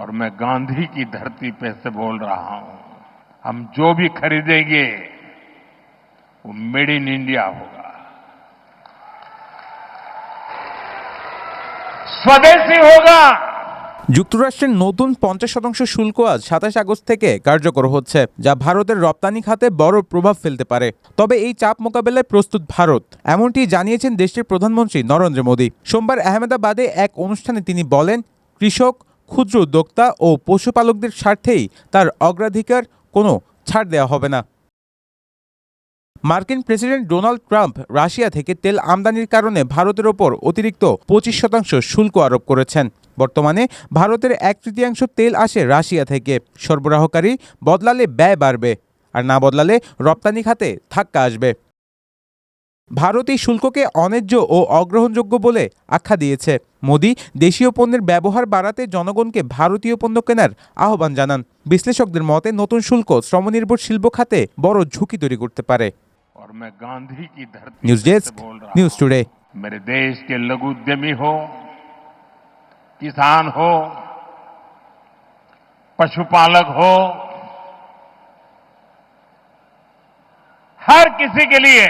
और मैं गांधी की धरती पे से बोल रहा हूं हम जो भी खरीदेंगे वो मेड इन इंडिया होगा स्वदेशी होगा যুক্তরাষ্ট্রের নতুন পঞ্চাশ শতাংশ শুল্ক আজ সাতাশ আগস্ট থেকে কার্যকর হচ্ছে যা ভারতের রপ্তানি খাতে বড় প্রভাব ফেলতে পারে তবে এই চাপ মোকাবেলায় প্রস্তুত ভারত এমনটি জানিয়েছেন দেশটির প্রধানমন্ত্রী নরেন্দ্র মোদী সোমবার আহমেদাবাদে এক অনুষ্ঠানে তিনি বলেন কৃষক ক্ষুদ্র উদ্যোক্তা ও পশুপালকদের স্বার্থেই তার অগ্রাধিকার কোনো ছাড় দেওয়া হবে না। মার্কিন প্রেসিডেন্ট ডোনাল্ড ট্রাম্প রাশিয়া থেকে তেল আমদানির কারণে ভারতের ওপর অতিরিক্ত পঁচিশ শতাংশ শুল্ক আরোপ করেছেন। বর্তমানে ভারতের এক তৃতীয়াংশ তেল আসে রাশিয়া থেকে। সরবরাহকারী বদলালে ব্যয় বাড়বে, আর না বদলালে রপ্তানি খাতে ধাক্কা আসবে। ভারত এই শুল্ককে অন্যায্য ও অগ্রহণযোগ্য বলে আখ্যা দিয়েছে মোদি দেশীয় পণ্যের ব্যবহার বাড়াতে জনগণকে ভারতীয় পণ্য কেনার আহ্বান জানান বিশ্লেষকদের মতে নতুন শুল্ক শ্রমনির্ভর শিল্প খাতে বড় ঝুঁকি তৈরি করতে পারে और मैं गांधी की धरती न्यूज पे से डेस्क बोल रहा न्यूज टुडे हूं। मेरे देश के लघु उद्यमी हो किसान हो पशुपालक हो हर किसी के लिए